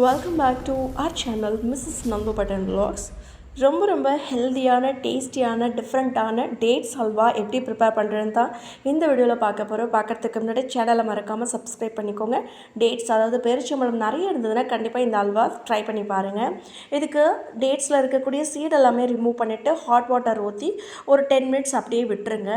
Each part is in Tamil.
Welcome back to our channel Mrs. Nandu Button Vlogs. ரொம்ப ரொம்ப ஹெல்தியான டேஸ்டியான டிஃப்ரெண்ட்டான டேட்ஸ் ஹல்வா எப்படி ப்ரிப்பேர் பண்ணுறதுன்னு தான் இந்த வீடியோவில் பார்க்க போகிறோம் பார்க்குறதுக்கு முன்னாடி சேனலை மறக்காமல் சப்ஸ்கிரைப் பண்ணிக்கோங்க. டேட்ஸ் அதாவது பெருச்சம்பழம் நிறைய இருந்ததுன்னா கண்டிப்பாக இந்த அல்வா ட்ரை பண்ணி பாருங்கள் இதுக்கு டேட்ஸில் இருக்கக்கூடிய சீட் எல்லாமே ரிமூவ் பண்ணிவிட்டு ஹாட் வாட்டர் ஊற்றி ஒரு டென் மினிட்ஸ் அப்படியே விட்டுருங்க.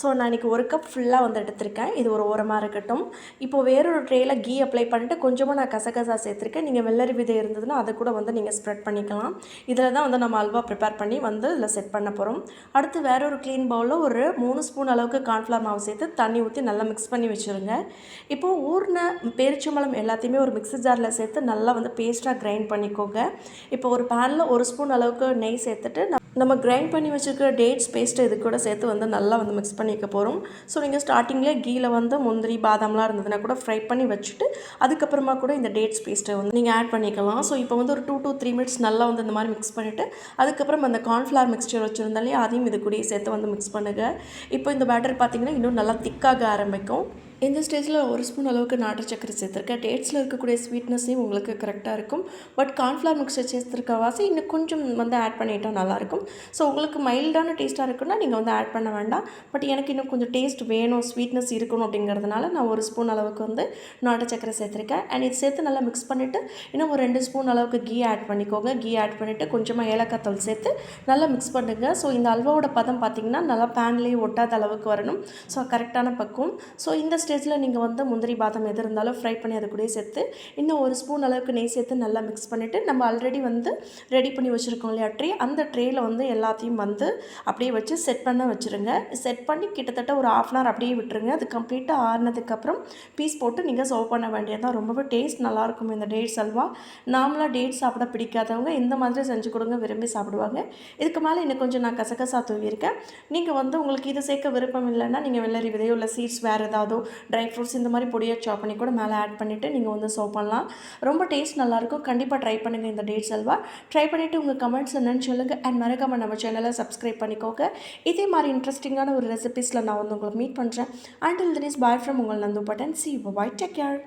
ஸோ நான் இன்றைக்கி ஒரு கப் ஃபுல்லாக வந்து எடுத்திருக்கேன். இது ஒரு ஓரமாக இருக்கட்டும். இப்போ வேறொரு ட்ரேயில் கீ அப்ளை பண்ணிவிட்டு கொஞ்சமாக நான் கசகசா சேர்த்துருக்கேன். நீங்கள் வெள்ளரி விதை இருந்ததுன்னா அதை கூட வந்து நீங்கள் ஸ்ப்ரெட் பண்ணிக்கலாம். இதில் தான் வந்து நம்ம அல்வா ப்ரிப்பேர் பண்ணி வந்து இதில் செட் பண்ண போகிறோம் அடுத்து வேற ஒரு க்ளீன் பவுலில் ஒரு மூணு ஸ்பூன் அளவுக்கு கார்ன்ஃப்ளவர் மாவு சேர்த்து தண்ணி ஊற்றி நல்லா மிக்ஸ் பண்ணி வச்சுருங்க. இப்போது ஊறின பேரிச்சம்பழம் எல்லாத்தையுமே ஒரு மிக்ஸி ஜாரில் சேர்த்து நல்லா வந்து பேஸ்ட்டாக கிரைண்ட் பண்ணிக்கோங்க. இப்போ ஒரு பேனில் ஒரு ஸ்பூன் அளவுக்கு நெய் சேர்த்துட்டு நம்ம- கிரைண்ட் பண்ணி வச்சுருக்கிற டேட்ஸ் பேஸ்ட்டு இது கூட சேர்த்து வந்து நல்லா வந்து மிக்ஸ் பண்ணிக்க போகிறோம் ஸோ நீங்கள் ஸ்டார்டிங்கில் கீல வந்து முந்திரி பாதாம்லாம் இருந்ததுன்னா கூட ஃப்ரை பண்ணி வச்சுட்டு அதுக்கப்புறமா கூட இந்த டேட்ஸ் பேஸ்ட்டை வந்து நீங்கள் ஆட் பண்ணிக்கலாம். ஸோ இப்போ வந்து ஒரு டூ டூ த்ரீ மினிட்ஸ் நல்லா வந்து இந்த மாதிரி மிக்ஸ் பண்ணிவிட்டு அதுக்கப்புறம் அந்த கார்ன்ஃப்ளவர் மிக்ஸ்டர் வச்சுருந்தாலே அதையும் இது கூடயே சேர்த்து வந்து மிக்ஸ் பண்ணுங்கள் இப்போ இந்த பேட்டர் பார்த்திங்கன்னா இன்னும் நல்லா திக்காக ஆரம்பிக்கும். இந்த ஸ்டேஜில் ஒரு ஸ்பூன் அளவுக்கு நாட்டு சக்கரை சேர்த்துருக்கேன். டேட்ஸில் இருக்கக்கூடிய ஸ்வீட்னஸையும் உங்களுக்கு கரெக்டாக இருக்கும். பட் கார்ன்ஃப்ளவர் மிக்சர் சேர்த்துருக்க வாசி இன்னும் கொஞ்சம் வந்து ஆட் பண்ணிட்டா நல்லாயிருக்கும் ஸோ உங்களுக்கு மைல்டான டேஸ்ட்டாக இருக்குன்னா நீங்கள் வந்து ஆட் பண்ண வேண்டாம். பட் எனக்கு இன்னும் கொஞ்சம் டேஸ்ட் வேணும் ஸ்வீட்னஸ் இருக்கணும் அப்படிங்கிறதுனால நான் ஒரு ஸ்பூன் அளவுக்கு வந்து நாட்டு சக்கரை சேர்த்துருக்கேன். அண்ட் இது சேர்த்து நல்லா மிக்ஸ் பண்ணிவிட்டு இன்னும் ஒரு ரெண்டு ஸ்பூன் அளவுக்கு கீ ஆட் பண்ணிக்கோங்க. கீ ஆட் பண்ணிவிட்டு கொஞ்சமாக ஏலக்காய் தூள் சேர்த்து நல்லா மிக்ஸ் பண்ணுங்கள் ஸோ இந்த அல்வாவோட பதம் பார்த்தீங்கன்னா நல்லா பேன்லேயே ஒட்டாத அளவுக்கு வரணும். ஸோ கரெக்டான பக்குவம். ஸோ இந்த ஸ்டேஜில் நீங்கள் வந்து முந்திரி பாதாம் எது இருந்தாலும் ஃப்ரை பண்ணி அது கூட சேர்த்து இன்னும் ஒரு ஸ்பூன் அளவுக்கு நெய் சேர்த்து நல்லா மிக்ஸ் பண்ணிவிட்டு நம்ம ஆல்ரெடி வந்து ரெடி பண்ணி வச்சுருக்கோம் இல்லையா ட்ரே அந்த ட்ரேயில் வந்து எல்லாத்தையும் வந்து அப்படியே வச்சு செட் பண்ண வச்சுருங்க. செட் பண்ணி கிட்டத்தட்ட ஒரு ஆஃப் அன் ஹவர் அப்படியே விட்டுருங்க. அது கம்ப்ளீட்டாக ஆறினதுக்கப்புறம் பீஸ் போட்டு நீங்கள் சர்வ் பண்ண வேண்டியதான் ரொம்பவே டேஸ்ட் நல்லாயிருக்கும் இந்த டேட்ஸ் அல்வா. நார்மலாக டேட்ஸ் சாப்பிட பிடிக்காதவங்க இந்த மாதிரி செஞ்சு கொடுங்க விரும்பி சாப்பிடுவாங்க. இதுக்கு மேலே இன்னும் கொஞ்சம் நான் கசகசா தூவியிருக்கேன். நீங்கள் வந்து உங்களுக்கு இது சேர்க்க விருப்பம் இல்லைன்னா நீங்கள் வெள்ளரி விதையோ இல்லை சீட்ஸ் வேறு ஏதாவது ட்ரை ஃப்ரூட்ஸ் இந்த மாதிரி பொடியாக சாப் பண்ணி கூட மேலே ஆட் பண்ணிவிட்டு நீங்கள் வந்து சர்வ் பண்ணலாம். ரொம்ப டேஸ்ட் நல்லாயிருக்கும். கண்டிப்பாக ட்ரை பண்ணுங்கள் இந்த டேட்ஸ் அல்வா. ட்ரை பண்ணிவிட்டு உங்கள் கமெண்ட்ஸ் என்னென்னு சொல்லுங்கள் அண்ட் மறக்காமல் நம்ம சேனலை சப்ஸ்கிரைப் பண்ணிக்கோங்க. இதே மாதிரி இன்ட்ரெஸ்டிங்கான ஒரு ரெசிபீஸில் நான் வந்து உங்களை மீட் பண்ணுறேன் and I'll this bye from உங்கள் Nandu button. See bye take care